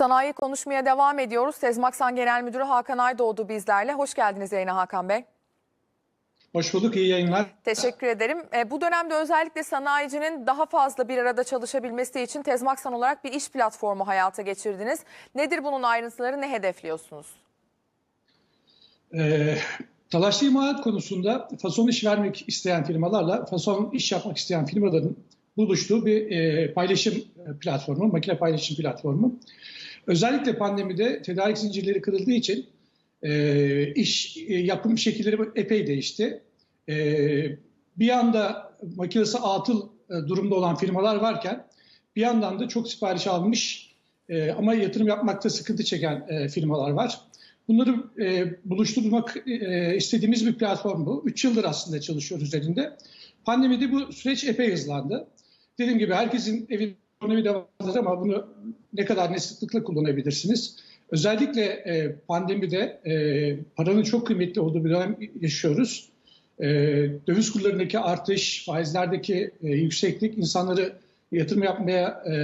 Sanayi konuşmaya devam ediyoruz. Tezmaksan Genel Müdürü Hakan Aydoğdu bizlerle. Hoş geldiniz yayına Hakan Bey. Hoş bulduk, iyi yayınlar. Teşekkür ederim. E, bu dönemde özellikle sanayicinin daha fazla bir arada çalışabilmesi için Tezmaksan olarak bir iş platformu hayata geçirdiniz. Nedir bunun ayrıntıları, ne hedefliyorsunuz? Ee, talaşlı imalat konusunda fason iş vermek isteyen firmalarla fason iş yapmak isteyen firmaların buluştuğu bir e, paylaşım platformu, makine paylaşım platformu. Özellikle pandemide tedarik zincirleri kırıldığı için e, iş e, yapım şekilleri epey değişti. E, bir yanda makinesi atıl e, durumda olan firmalar varken bir yandan da çok sipariş almış e, ama yatırım yapmakta sıkıntı çeken e, firmalar var. Bunları e, buluşturmak e, istediğimiz bir platform bu. Üç yıldır aslında çalışıyoruz üzerinde. Pandemide bu süreç epey hızlandı. Dediğim gibi herkesin evi ekonomi de vardır ama bunu ne kadar ne sıklıkla kullanabilirsiniz. Özellikle e, pandemide e, paranın çok kıymetli olduğu bir dönem yaşıyoruz. E, döviz kurlarındaki artış, faizlerdeki e, yükseklik insanları yatırım yapmaya e,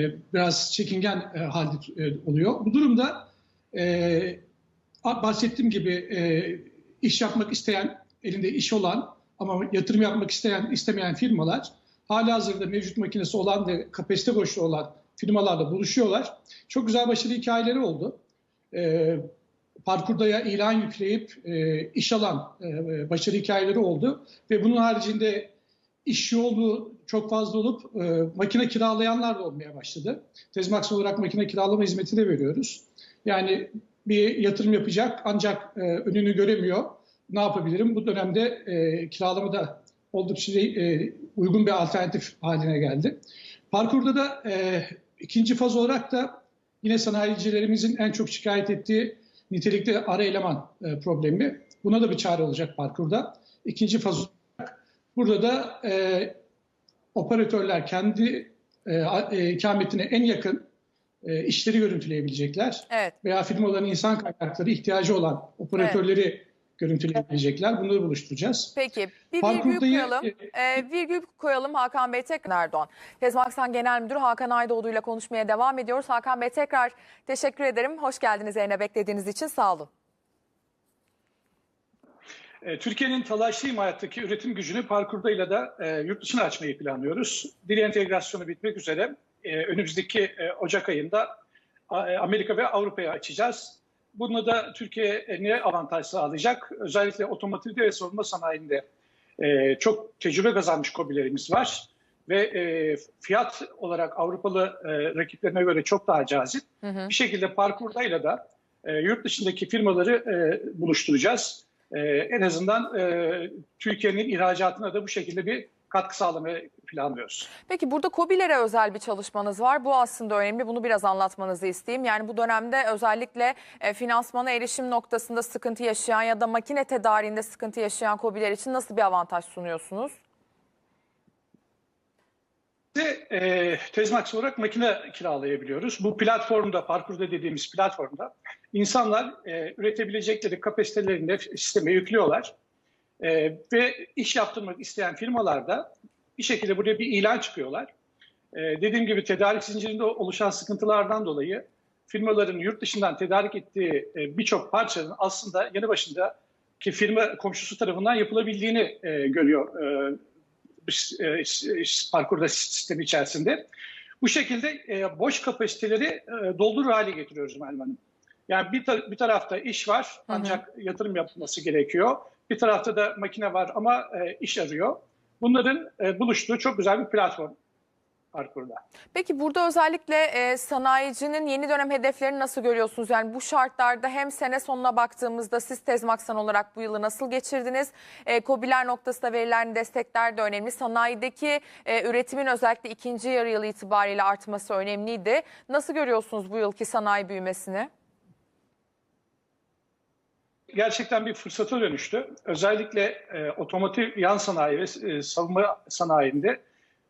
e, biraz çekingen e, halde e, oluyor. Bu durumda e, bahsettiğim gibi e, iş yapmak isteyen, elinde iş olan ama yatırım yapmak isteyen, istemeyen firmalar hala hazırda mevcut makinesi olan ve kapasite boşluğu olan firmalarla buluşuyorlar. Çok güzel başarı hikayeleri oldu. E, parkurda ya ilan yükleyip e, iş alan e, başarı hikayeleri oldu ve bunun haricinde iş yoğunluğu çok fazla olup e, makine kiralayanlar da olmaya başladı. Tezmax olarak makine kiralama hizmeti de veriyoruz. Yani bir yatırım yapacak ancak e, önünü göremiyor. Ne yapabilirim? Bu dönemde e, kiralama da oldukça e, uygun bir alternatif haline geldi. Parkurda da e, ikinci faz olarak da yine sanayicilerimizin en çok şikayet ettiği nitelikli ara eleman e, problemi. Buna da bir çare olacak parkurda. İkinci faz olarak burada da e, operatörler kendi e, e, ikametine en yakın e, işleri görüntüleyebilecekler. Evet. Veya firmaların insan kaynakları ihtiyacı olan operatörleri görüntüleyebilecekler. Bunları buluşturacağız. Peki bir virgül koyalım. Ee, virgül koyalım Hakan Bey tekrar Erdoğan. Tezmaksan Genel Müdürü Hakan Aydoğdu ile konuşmaya devam ediyoruz. Hakan Bey tekrar teşekkür ederim. Hoş geldiniz yayına beklediğiniz için sağ olun. E, Türkiye'nin talaşlı imalattaki üretim gücünü parkurdayla da e, yurt dışına açmayı planlıyoruz. Dil entegrasyonu bitmek üzere e, önümüzdeki e, Ocak ayında e, Amerika ve Avrupa'ya açacağız. Bununla da Türkiye ne avantaj sağlayacak? Özellikle otomotivde ve savunma sanayinde e, çok tecrübe kazanmış kobilerimiz var. Ve e, fiyat olarak Avrupalı e, rakiplerine göre çok daha cazip. Hı hı. Bir şekilde parkurdayla da e, yurt dışındaki firmaları e, buluşturacağız. E, en azından e, Türkiye'nin ihracatına da bu şekilde bir katkı sağlamayı planlıyoruz. Peki burada KOBİ'lere özel bir çalışmanız var. Bu aslında önemli. Bunu biraz anlatmanızı isteyeyim. Yani bu dönemde özellikle e, finansmana erişim noktasında sıkıntı yaşayan ya da makine tedariğinde sıkıntı yaşayan KOBİ'ler için nasıl bir avantaj sunuyorsunuz? Ve e, Tezmax olarak makine kiralayabiliyoruz. Bu platformda, parkurda dediğimiz platformda insanlar e, üretebilecekleri kapasitelerini de sisteme yüklüyorlar. E, ve iş yaptırmak isteyen firmalar da bir şekilde buraya bir ilan çıkıyorlar. E, dediğim gibi tedarik zincirinde oluşan sıkıntılardan dolayı firmaların yurt dışından tedarik ettiği e, birçok parçanın aslında yanı başında ki firma komşusu tarafından yapılabildiğini e, görüyor e, e, parkurda sistemi içerisinde. Bu şekilde e, boş kapasiteleri e, doldurur hale getiriyoruz Melih Hanım. Yani bir, ta- bir tarafta iş var ancak yatırım yapılması gerekiyor. Bir tarafta da makine var ama e, iş arıyor. Bunların e, buluştuğu çok güzel bir platform parkurda. Peki burada özellikle e, sanayicinin yeni dönem hedeflerini nasıl görüyorsunuz? Yani bu şartlarda hem sene sonuna baktığımızda siz Tezmaksan olarak bu yılı nasıl geçirdiniz? E, KOBİ'ler noktasında verilen destekler de önemli. Sanayideki e, üretimin özellikle ikinci yarı yılı itibariyle artması önemliydi. Nasıl görüyorsunuz bu yılki sanayi büyümesini? Gerçekten bir fırsata dönüştü. Özellikle e, otomotiv yan sanayi ve e, savunma sanayinde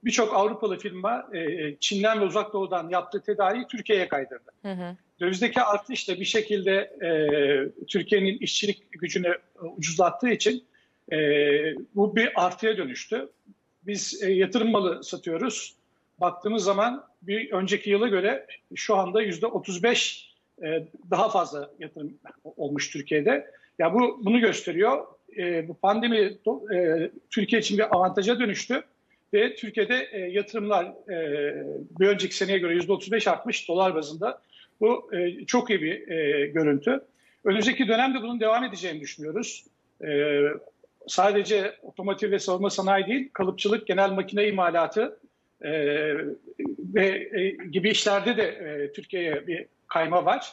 birçok Avrupalı firma e, Çin'den ve Uzak Doğu'dan yaptığı tedariği Türkiye'ye kaydırdı. Hı hı. Dövizdeki artış da bir şekilde e, Türkiye'nin işçilik gücünü e, ucuzlattığı için e, bu bir artıya dönüştü. Biz e, yatırım malı satıyoruz. baktığımız zaman bir önceki yıla göre şu anda yüzde 35 e, daha fazla yatırım olmuş Türkiye'de. Ya bu bunu gösteriyor. E, bu pandemi e, Türkiye için bir avantaja dönüştü ve Türkiye'de e, yatırımlar e, bir önceki seneye göre yüzde 35 artmış dolar bazında. Bu çok iyi bir görüntü. Önümüzdeki dönemde bunun devam edeceğini düşünüyoruz. Sadece otomotiv ve savunma sanayi değil, kalıpçılık, genel makine imalatı ve gibi işlerde de Türkiye'ye bir kayma var.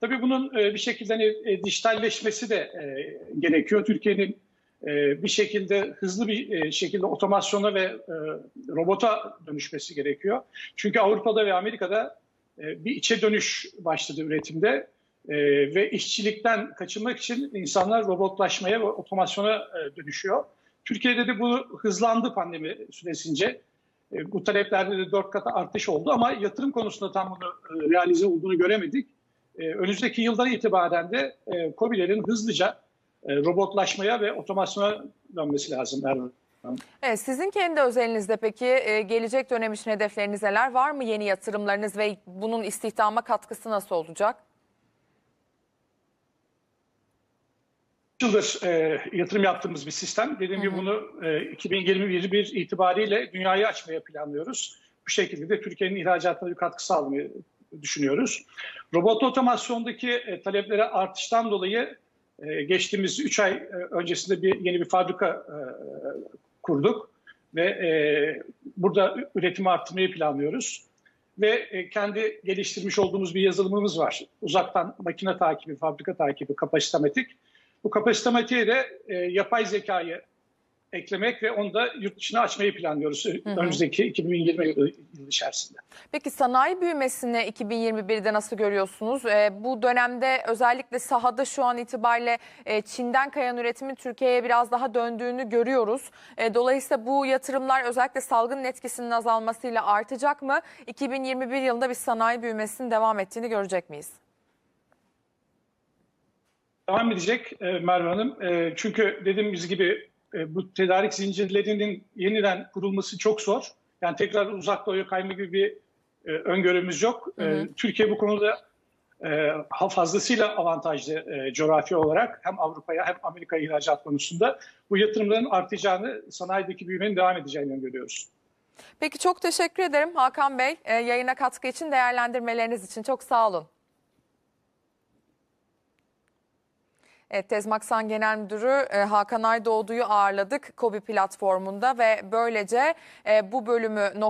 Tabii bunun e, bir şekilde hani, e, dijitalleşmesi de e, gerekiyor. Türkiye'nin bir şekilde hızlı bir şekilde otomasyona ve robota dönüşmesi gerekiyor. Çünkü Avrupa'da ve Amerika'da bir içe dönüş başladı üretimde ve işçilikten kaçınmak için insanlar robotlaşmaya ve otomasyona dönüşüyor. Türkiye'de de bu hızlandı pandemi süresince. E, bu taleplerde de dört kat artış oldu ama yatırım konusunda tam bunu e, realize olduğunu göremedik. E, önümüzdeki yıldan itibaren de COBİ'lerin hızlıca robotlaşmaya ve otomasyona dönmesi lazım. Evet, sizin kendi özelinizde peki gelecek dönem için hedefleriniz neler? Var mı yeni yatırımlarınız ve bunun istihdama katkısı nasıl olacak? Yıldır e, yatırım yaptığımız bir sistem. Dediğim gibi bunu e, 2021 itibariyle dünyayı açmaya planlıyoruz. Bu şekilde de Türkiye'nin ihracatına bir katkı sağlamayı düşünüyoruz. Robot otomasyondaki e, taleplere artıştan dolayı e, geçtiğimiz 3 ay e, öncesinde bir yeni bir fabrika e, kurduk ve e, burada üretimi arttırmayı planlıyoruz. Ve e, kendi geliştirmiş olduğumuz bir yazılımımız var. Uzaktan makine takibi, fabrika takibi, kapasitematik. Bu kapasitematiğe de e, yapay zekayı eklemek ve onu da yurt dışına açmayı planlıyoruz hı hı. önümüzdeki 2020 yılı, yılı içerisinde. Peki sanayi büyümesini 2021'de nasıl görüyorsunuz? E, bu dönemde özellikle sahada şu an itibariyle e, Çin'den kayan üretimin Türkiye'ye biraz daha döndüğünü görüyoruz. E, dolayısıyla bu yatırımlar özellikle salgının etkisinin azalmasıyla artacak mı? 2021 yılında bir sanayi büyümesinin devam ettiğini görecek miyiz? Devam edecek e, Merve Hanım. E, çünkü dediğimiz gibi e, bu tedarik zincirlerinin yeniden kurulması çok zor. Yani tekrar uzak doğuya kayma gibi bir e, öngörümüz yok. Hı hı. E, Türkiye bu konuda e, fazlasıyla avantajlı e, coğrafi olarak hem Avrupa'ya hem Amerika'ya ihracat konusunda bu yatırımların artacağını, sanayideki büyümenin devam edeceğini öngörüyoruz. Peki çok teşekkür ederim Hakan Bey. E, yayına katkı için, değerlendirmeleriniz için çok sağ olun. Evet, Tezmaksan Genel Müdürü e, Hakan Aydoğdu'yu ağırladık KOBİ platformunda ve böylece e, bu bölümü